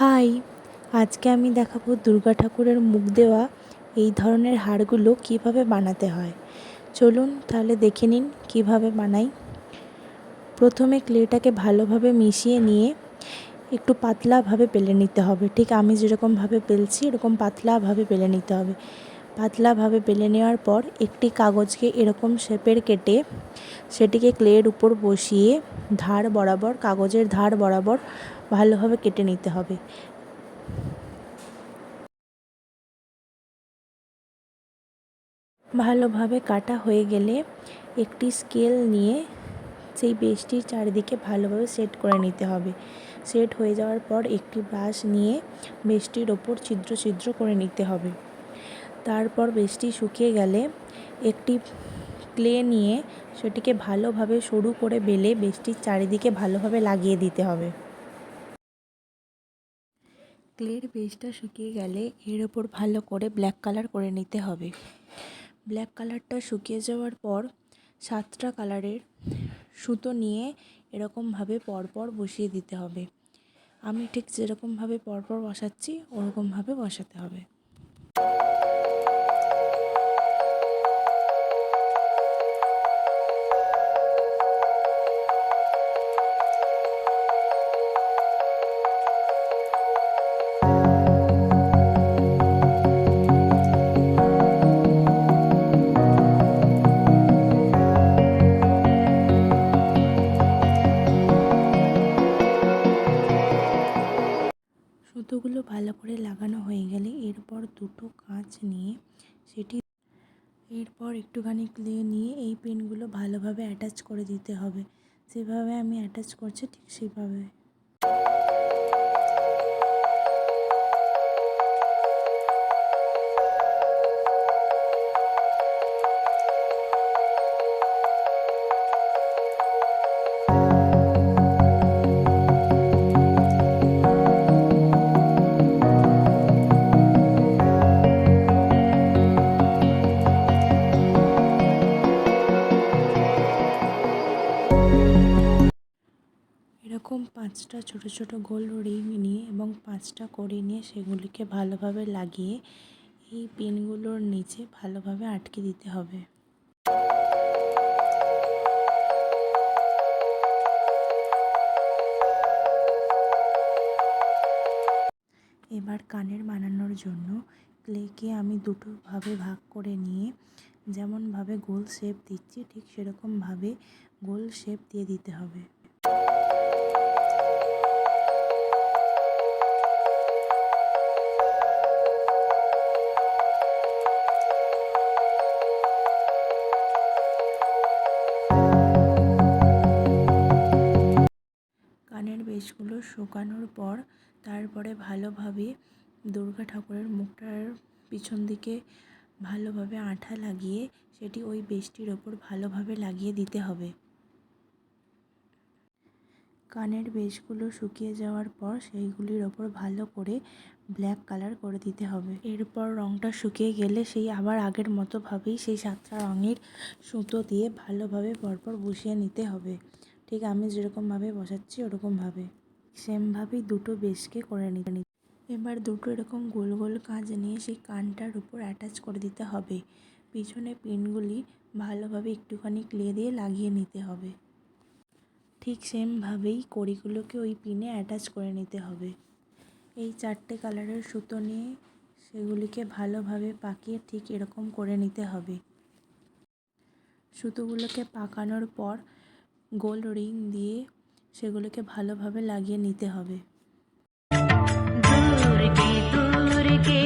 High, আজকে আমি দেখাবো দুর্গা ঠাকুরের মুখ দেওয়া এই ধরনের হারগুলো কীভাবে বানাতে হয়। চলুন তাহলে দেখে নিন কীভাবে বানাই। প্রথমে ক্লেটাকে ভালোভাবে মিশিয়ে নিয়ে একটু পাতলাভাবে বেলে নিতে হবে। ঠিক আমি যেরকমভাবে বেলছি এরকম পাতলাভাবে বেলে নিতে হবে। পাতলাভাবে বেলে নেওয়ার পর একটি কাগজকে এরকম শেপের কেটে সেটিকে ক্লের উপর বসিয়ে ধার বরাবর, কাগজের ধার বরাবর ভালোভাবে কেটে নিতে হবে। ভালোভাবে কাটা হয়ে গেলে একটি স্কেল নিয়ে সেই বেসটির চারিদিকে ভালোভাবে সেট করে নিতে হবে। সেট হয়ে যাওয়ার পর একটি ব্রাশ নিয়ে বেসটির ওপর ছিদ্র ছিদ্র করে নিতে হবে। তারপর বেসটি শুকিয়ে গেলে একটি ক্লে নিয়ে সেটিকে ভালোভাবে সরু করে বেলে বেসটির চারিদিকে ভালোভাবে লাগিয়ে দিতে হবে। ক্লের বেসটা শুকিয়ে গেলে এর ওপর ভালো করে ব্ল্যাক কালার করে নিতে হবে। ব্ল্যাক কালারটা শুকিয়ে যাওয়ার পর সাতটা কালারের সুতো নিয়ে এরকমভাবে পরপর বসিয়ে দিতে হবে। আমি ঠিক যেরকমভাবে পরপর বসাচ্ছি ওরকমভাবে বসাতে হবে। সুতোগুলো ভালো করে লাগানো হয়ে গেলে এরপর দুটো কাঁচ নিয়ে সেটি এরপর একটুখানি ক্লে নিয়ে এই পেনগুলো ভালোভাবে অ্যাটাচ করে দিতে হবে। যেভাবে আমি অ্যাটাচ করছি ঠিক সেভাবে। পাঁচটা ছোট ছোট গোল রিং নিয়ে এবং পাঁচটা কড়ি নিয়ে সেগুলিকে ভালোভাবে লাগিয়ে এই পিনগুলোর নিচে ভালোভাবে আটকে দিতে হবে। এবার কানের বানানোর জন্য ক্লেকে আমি দুটো ভাবে ভাগ করে নিয়ে যেমনভাবে গোল শেপ দিচ্ছি, ঠিক সেরকমভাবে গোল শেপ দিয়ে দিতে হবে। বেশগুলো শুকানোর পর তারপরে ভালোভাবে দুর্গা ঠাকুরের মুখটার পিছন দিকে ভালোভাবে আঠা লাগিয়ে সেটি ওই বেশটির ওপর ভালোভাবে লাগিয়ে দিতে হবে। কানের বেশগুলো শুকিয়ে যাওয়ার পর সেইগুলির ওপর ভালো করে ব্ল্যাক কালার করে দিতে হবে। এরপর রঙটা শুকিয়ে গেলে সেই আবার আগের মতোভাবেই সেই সাতটা রঙের সুতো দিয়ে ভালোভাবে পরপর বসিয়ে নিতে হবে। ঠিক আমি যেরকমভাবে বসাচ্ছি ওরকমভাবে। সেমভাবেই দুটো বেশকে করে নিতে এবার দুটো এরকম গোল গোল কাজ নিয়ে সেই কানটার উপর অ্যাটাচ করে দিতে হবে। পিছনে পিনগুলি ভালোভাবে একটুখানি ক্লে দিয়ে লাগিয়ে নিতে হবে। ঠিক সেমভাবেই কড়িগুলোকে ওই পিনে অ্যাটাচ করে নিতে হবে। এই চারটে কালারের সুতো নিয়ে সেগুলিকে ভালোভাবে পাকিয়ে ঠিক এরকম করে নিতে হবে। সুতোগুলোকে পাকানোর পর গোল রিং দিয়ে সেগুলোকে ভালোভাবে লাগিয়ে নিতে হবে। দূর কে দূর কে